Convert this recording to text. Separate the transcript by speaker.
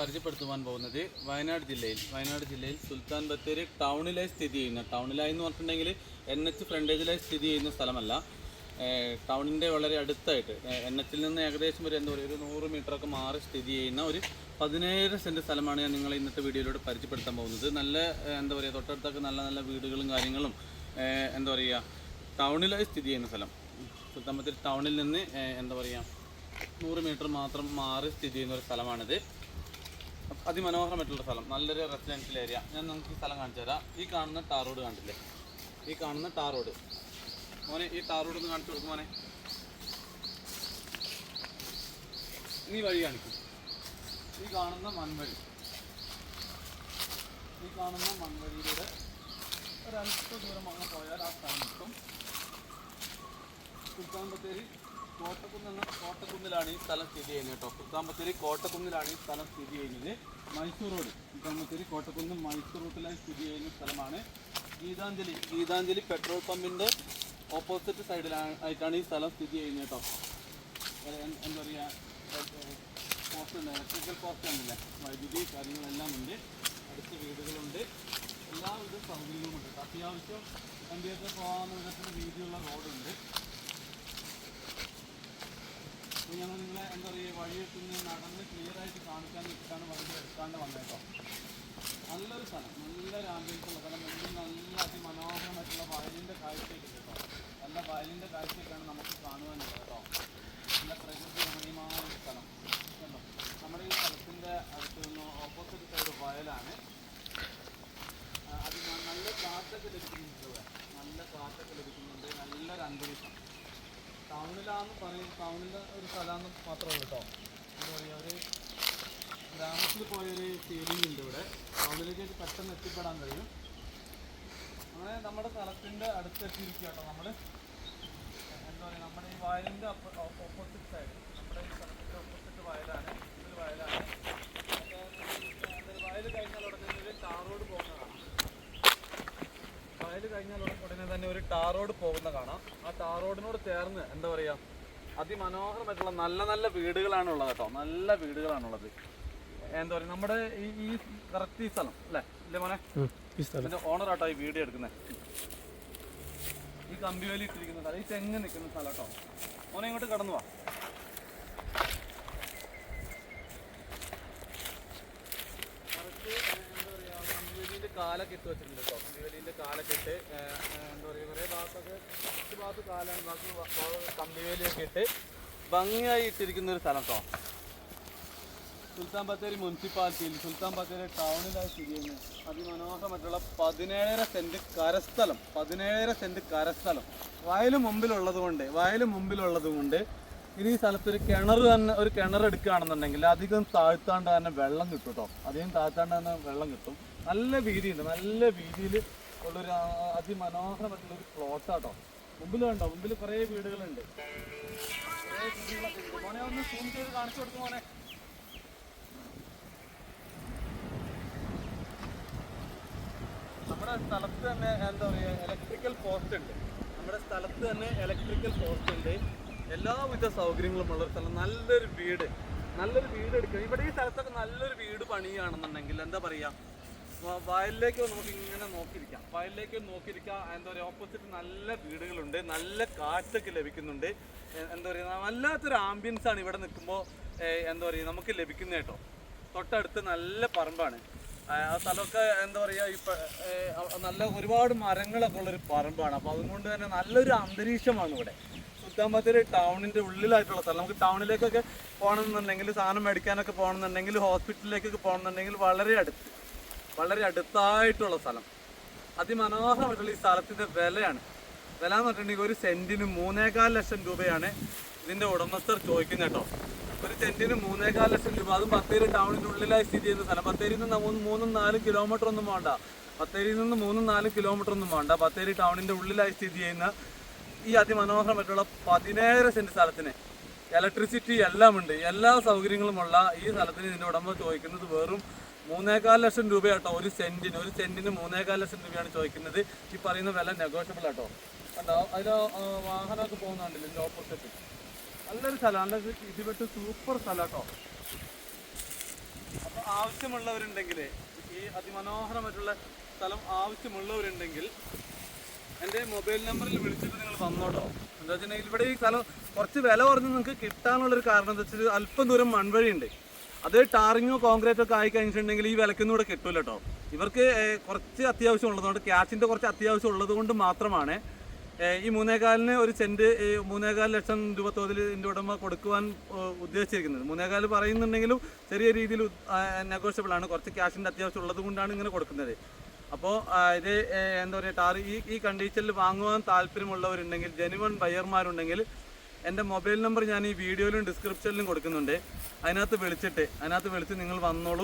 Speaker 1: പരിചയപ്പെടുത്തുവാൻ പോകുന്നത് വയനാട് ജില്ലയിൽ. വയനാട് ജില്ലയിൽ സുൽത്താൻ ബത്തേരി ടൗണിലായി സ്ഥിതി ചെയ്യുന്ന ടൗണിലായി എന്ന് പറഞ്ഞിട്ടുണ്ടെങ്കിൽ എൻ എച്ച് ഫ്രണ്ടേജിലായി സ്ഥിതി ചെയ്യുന്ന സ്ഥലമല്ല. ടൗണിന്റെ വളരെ അടുത്തായിട്ട് എൻ എച്ചിൽ നിന്ന് ഏകദേശം ഒരു എന്താ പറയുക ഒരു നൂറ് മീറ്ററൊക്കെ മാറി സ്ഥിതി ചെയ്യുന്ന ഒരു പതിനേഴ് സെന്റ് സ്ഥലമാണ് ഞാൻ നിങ്ങളെ ഇന്നത്തെ വീഡിയോയിലൂടെ പരിചയപ്പെടുത്താൻ പോകുന്നത്. നല്ല എന്താ പറയുക തൊട്ടടുത്തൊക്കെ നല്ല നല്ല വീടുകളും കാര്യങ്ങളും എന്താ പറയുക ടൗണിലായി സ്ഥിതി ചെയ്യുന്ന സ്ഥലം. സുൽത്താൻ ബത്തേരി ടൗണിൽ നിന്ന് എന്താ പറയുക നൂറ് മീറ്റർ മാത്രം മാറി സ്ഥിതി ചെയ്യുന്ന ഒരു സ്ഥലമാണിത്. അതിമനോഹരമായിട്ടുള്ള സ്ഥലം. നല്ലൊരു റെസിഡൻഷ്യൽ ഏരിയ ഞാൻ നിങ്ങൾക്ക് ഈ സ്ഥലം കാണിച്ചു തരാം. ഈ കാണുന്ന ടാർ റോഡ് കണ്ടില്ലേ? ഈ കാണുന്ന ടാർ റോഡ് മോനെ ഈ ടാർ റോഡ് ഒന്ന് കാണിച്ചു കൊടുക്കും മോനെ. നീ വഴി കാണിക്കും. ഈ കാണുന്ന മൺവഴി. ഈ കാണുന്ന മൺവഴിയിലൂടെ ഒരല്പ ദൂരം അങ്ങ് പോയാൽ ആ സ്ഥലം കിട്ടും ബത്തേരി കോട്ടക്കുന്ന് കോട്ടക്കുന്നിലാണ് ഈ സ്ഥലം സ്ഥിതി ചെയ്യുന്നത് കേട്ടോ. സുൽത്താൻ ബത്തേരി കോട്ടക്കുന്നിലാണ് ഈ സ്ഥലം സ്ഥിതി ചെയ്യുന്നത്. മൈസൂർ റോഡ്. സുൽത്താൻ ബത്തേരി കോട്ടക്കുന്ന് മൈസൂർ റൂട്ടിലായി സ്ഥിതി ചെയ്യുന്ന സ്ഥലമാണ് ഗീതാഞ്ജലി. ഗീതാഞ്ജലി പെട്രോൾ പമ്പിന്റെ ഓപ്പോസിറ്റ് സൈഡിലാണ് ആയിട്ടാണ് ഈ സ്ഥലം സ്ഥിതി ചെയ്യുന്നത് കേട്ടോ. എന്താ പറയുക പോസ്റ്റ് ഉണ്ട്. ഇലക്ട്രിക്കൽ പോസ്റ്റ് ഉണ്ടല്ലേ? വൈദ്യുതി കാര്യങ്ങളെല്ലാം ഉണ്ട്. അടുത്ത വീടുകളുണ്ട്. എല്ലാവിധ സൗകര്യങ്ങളുമുണ്ട് അത്യാവശ്യം വണ്ടിയൊക്കെ പോകാവുന്ന വിധത്തിൽ വീതിയുള്ള റോഡുണ്ട്. ഞങ്ങൾ നിങ്ങളെ എന്താ പറയുക വഴിയൊക്കെ നടന്ന് ക്ലിയർ ആയിട്ട് കാണിക്കാൻ നിൽക്കാണ് വണ്ടി എടുക്കാണ്ട് വന്നേട്ടോ. നല്ലൊരു സ്ഥലം നല്ലൊരു ആംബിയൻസ് ഉള്ള സ്ഥലം. മുന്നിൽ നല്ല അതിമനോഹരമായിട്ടുള്ള വയലിന്റെ കാഴ്ചയൊക്കെ കേട്ടോ. നല്ല വയലിന്റെ കാഴ്ചയൊക്കെയാണ് നമുക്ക് കാണുവാനുള്ളത് കേട്ടോ. നല്ല പ്രകൃതി രമണീയമായ സ്ഥലം. കണ്ടോ? നമ്മുടെ ഈ സ്ഥലത്തിന്റെ അടുത്ത് നിന്ന് ഓപ്പോസിറ്റ് സൈഡ് വയലാണ്. അത് നല്ല കാറ്റൊക്കെ ലഭിക്കുന്നുണ്ട് നല്ല കാറ്റൊക്കെ ലഭിക്കുന്നുണ്ട്. നല്ലൊരു അന്തരീക്ഷം. ടൗണിലാന്ന് പറയും ടൗണിലെ ഒരു സ്ഥലമാണെന്ന് മാത്രമേ ഉള്ളൂ കേട്ടോ. എന്താ പറയുക ഒരു ഗ്രാമത്തിൽ പോയൊരു ഫീലിംഗ് ഉണ്ട് ഇവിടെ. ടൗണിലേക്ക് പെട്ടെന്ന് എത്തിപ്പെടാൻ കഴിയും. അങ്ങനെ നമ്മുടെ സ്ഥലത്തിന്റെ അടുത്തെത്തിയിരിക്കുക കേട്ടോ നമ്മൾ എന്താ പറയുക നമ്മുടെ ഈ വയലിന്റെ ഓപ്പോസിറ്റ് സൈഡ് നമ്മുടെ ഈ സ്ഥലത്തിന്റെ ഓപ്പോസിറ്റ് വയലാണ് ഇതൊരു വയലാണ് വയൽ കഴിഞ്ഞാൽ ഉടനെ ഒരു ടാർ റോഡ് പോകുന്ന കാണാം വയൽ കഴിഞ്ഞാൽ ഉടനെ തന്നെ ഒരു ടാർ റോഡ് പോകുന്ന കാണാം. ആ ടാർ റോഡിനോട് ചേർന്ന് എന്താ പറയുക അതിമനോഹരമായിട്ടുള്ള നല്ല നല്ല വീടുകളാണ് ഉള്ളത് കേട്ടോ. നല്ല വീടുകളാണുള്ളത്. എന്താ പറയുക നമ്മുടെ ഈ ഈ കറക്റ്റ് ഈ സ്ഥലം അല്ലേ? ഇല്ലേ മോനെ? ഇതിന്റെ ഓണറാട്ടോ ഈ വീട് എടുക്കുന്നത് ഈ കമ്പി കമ്പിവേലി ഇട്ടിരിക്കുന്ന സ്ഥലം ഈ തെങ്ങ് നിൽക്കുന്ന സ്ഥലം കേട്ടോ. മോനെ ഇങ്ങോട്ട് കടന്നു വാ കറക്റ്റ് എന്താ പറയുക കമ്പിവേലിന്റെ കാലൊക്കെ ഇട്ട് വെച്ചിട്ടുണ്ട് കേട്ടോ കമ്പിവേലിന്റെ കാലൊക്കെ ഇട്ട് എന്താ പറയുക കുറേ ഭാഗത്തൊക്കെ കുറച്ച് ഭാഗത്ത് കാലാണ്. ബാക്കി കമ്പിവേലിയൊക്കെ ഇട്ട് ഭംഗിയായി ഇട്ടിരിക്കുന്ന ഒരു സ്ഥലം കേട്ടോ സുൽത്താൻ ബത്തേരി മുനിസിപ്പാലിറ്റിയിൽ സുൽത്താൻ ബത്തേരി ടൗണിലായി സ്ഥിതി ചെയ്യുന്നത് അതിമനോഹരമായിട്ടുള്ള പതിനേഴര സെന്റ് കരസ്ഥലം പതിനേഴര സെന്റ് കരസ്ഥലം. വയൽ മുമ്പിലുള്ളത് കൊണ്ട് വയൽ മുമ്പിലുള്ളത് കൊണ്ട് ഇനി ഈ സ്ഥലത്ത് ഒരു കിണർ തന്നെ ഒരു കിണർ എടുക്കുകയാണെന്നുണ്ടെങ്കിൽ അധികം താഴ്ത്താണ്ട് തന്നെ വെള്ളം കിട്ടും കേട്ടോ. അധികം താഴ്ത്താണ്ട് തന്നെ വെള്ളം കിട്ടും. നല്ല വീതിയുണ്ട് നല്ല വീതിയിൽ ഉള്ളൊരു അതിമനോഹരമായിട്ടുള്ളൊരു പ്ലോട്ടാട്ടോ മുമ്പിൽ കണ്ടോ? മുമ്പിൽ കുറേ വീടുകളുണ്ട്. നമ്മുടെ സ്ഥലത്ത് തന്നെ എന്താ പറയുക ഇലക്ട്രിക്കൽ പോസ്റ്റ് ഉണ്ട്. നമ്മുടെ സ്ഥലത്ത് തന്നെ ഇലക്ട്രിക്കൽ പോസ്റ്റ് ഉണ്ട്. എല്ലാവിധ സൗകര്യങ്ങളും ഉള്ള ഒരു സ്ഥലം നല്ലൊരു വീട്. നല്ലൊരു വീട് എടുക്കുക ഇവിടെ ഈ സ്ഥലത്തൊക്കെ നല്ലൊരു വീട് പണിയാണെന്നുണ്ടെങ്കിൽ എന്താ പറയുക വയലിലേക്ക് നമുക്ക് ഇങ്ങനെ നോക്കിയിരിക്കാം. വയലിലേക്ക് നോക്കിയിരിക്കാം എന്താ പറയുക ഓപ്പോസിറ്റ് നല്ല വീടുകളുണ്ട് നല്ല കാറ്റൊക്കെ ലഭിക്കുന്നുണ്ട്. എന്താ പറയുക വല്ലാത്തൊരു ആംബിയൻസ് ആണ് ഇവിടെ നിൽക്കുമ്പോൾ എന്താ പറയുക നമുക്ക് ലഭിക്കുന്നത് കേട്ടോ. തൊട്ടടുത്ത് നല്ല പറമ്പാണ്. ആ സ്ഥലമൊക്കെ എന്താ പറയുക ഇപ്പം നല്ല ഒരുപാട് മരങ്ങളൊക്കെ ഉള്ളൊരു പറമ്പാണ്. അപ്പോൾ അതുകൊണ്ട് തന്നെ നല്ലൊരു അന്തരീക്ഷമാണ് ഇവിടെ. സുൽത്താൻ ബത്തേരി ടൗണിന്റെ ഉള്ളിലായിട്ടുള്ള സ്ഥലം. നമുക്ക് ടൗണിലേക്കൊക്കെ പോകണമെന്നുണ്ടെങ്കിൽ സാധനം മേടിക്കാനൊക്കെ പോകണമെന്നുണ്ടെങ്കിൽ ഹോസ്പിറ്റലിലേക്കൊക്കെ പോകണമെന്നുണ്ടെങ്കിൽ വളരെ അടുത്ത് വളരെ അടുത്തായിട്ടുള്ള സ്ഥലം. അതിമനോഹരമായിട്ടുള്ള ഈ സ്ഥലത്തിന്റെ വിലയാണ്. വില എന്ന് പറഞ്ഞിട്ടുണ്ടെങ്കിൽ ഒരു സെന്റിന് മൂന്നേകാൽ ലക്ഷം രൂപയാണ് ഇതിന്റെ ഉടമസ്ഥർ ചോദിക്കുന്നത് കേട്ടോ. ഒരു സെന്റിന് മൂന്നേകാൽ ലക്ഷം രൂപ. അതും ബത്തേരി ടൗണിന്റെ ഉള്ളിലായി സ്ഥിതി ചെയ്യുന്ന സ്ഥലം. ബത്തേരിയിൽ നിന്ന് മൂന്നും നാലും കിലോമീറ്റർ ഒന്നും വേണ്ട ബത്തേരിയിൽ നിന്ന് മൂന്നും നാലും കിലോമീറ്റർ ഒന്നും വേണ്ട ബത്തേരി ടൗണിന്റെ ഉള്ളിലായി സ്ഥിതി ചെയ്യുന്ന ഈ അതിമനോഹരമായിട്ടുള്ള പതിനേഴ് സെന്റ് സ്ഥലത്തിന് ഇലക്ട്രിസിറ്റി എല്ലാം ഉണ്ട്. എല്ലാ സൗകര്യങ്ങളുമുള്ള ഈ സ്ഥലത്തിന് ഇതിന്റെ ഉടമ ചോദിക്കുന്നത് വെറും മൂന്നേകാൽ ലക്ഷം രൂപയാട്ടോ. ഒരു സെന്റിന് ഒരു സെന്റിന് മൂന്നേകാൽ ലക്ഷം രൂപയാണ് ചോദിക്കുന്നത്. ഈ പറയുന്ന വില നെഗോഷ്യബിൾ ആട്ടോ. കണ്ടോ? അതിൽ വാഹനമൊക്കെ പോകുന്നുണ്ടല്ലോ ഇതിന്റെ ഓപ്പോസിറ്റ് നല്ലൊരു സ്ഥലമാണ് ഇതിവിട്ട് സൂപ്പർ സ്ഥലം കേട്ടോ അപ്പോൾ ആവശ്യമുള്ളവരുണ്ടെങ്കിൽ ഈ അതിമനോഹരമായിട്ടുള്ള സ്ഥലം ആവശ്യമുള്ളവരുണ്ടെങ്കിൽ എന്റെ മൊബൈൽ നമ്പറിൽ വിളിച്ചിട്ട് നിങ്ങൾ വന്നോട്ടോ. എന്താ വെച്ചിട്ടുണ്ടെങ്കിൽ ഇവിടെ ഈ സ്ഥലം കുറച്ച് വില കുറഞ്ഞ് നിങ്ങൾക്ക് കിട്ടാനുള്ളൊരു കാരണം എന്താ വെച്ചാൽ അല്പം ദൂരം മൺവഴിയുണ്ട്. അത് ടാറിങ്ങോ കോൺക്രീറ്റോ ഒക്കെ ആയി കഴിഞ്ഞിട്ടുണ്ടെങ്കിൽ ഈ വിലക്കൊന്നും ഇവിടെ കിട്ടൂല കേട്ടോ ഇവർക്ക് കുറച്ച് അത്യാവശ്യം ഉള്ളതുകൊണ്ട് ക്യാഷിന്റെ കുറച്ച് അത്യാവശ്യം ഉള്ളത് കൊണ്ട് മാത്രമാണ് ഈ മൂന്നേകാലിന് ഒരു സെന്റ് മൂന്നേകാൽ ലക്ഷം രൂപ തോതിൽ ഇതിന്റെ ഉടമ കൊടുക്കുവാൻ ഉദ്ദേശിച്ചിരിക്കുന്നത്. മൂന്നേകാൽ പറയുന്നുണ്ടെങ്കിലും ചെറിയ രീതിയിൽ നെഗോഷ്യബിൾ ആണ് കുറച്ച് ക്യാഷിന്റെ അത്യാവശ്യം ഉള്ളത് കൊണ്ടാണ് ഇങ്ങനെ കൊടുക്കുന്നത്. അപ്പോൾ ഇത് എന്താ പറയുക ടാർ ഈ ഈ കണ്ടീഷനിൽ വാങ്ങുവാൻ താല്പര്യമുള്ളവരുണ്ടെങ്കിൽ ജനുവൺ ബയർമാരുണ്ടെങ്കിൽ എന്റെ മൊബൈൽ നമ്പർ ഞാൻ ഈ വീഡിയോയിലും ഡിസ്ക്രിപ്ഷനിലും കൊടുക്കുന്നുണ്ട്. അതിനകത്ത് വിളിച്ചിട്ട് അതിനകത്ത് വിളിച്ച് നിങ്ങൾ വന്നോളൂ.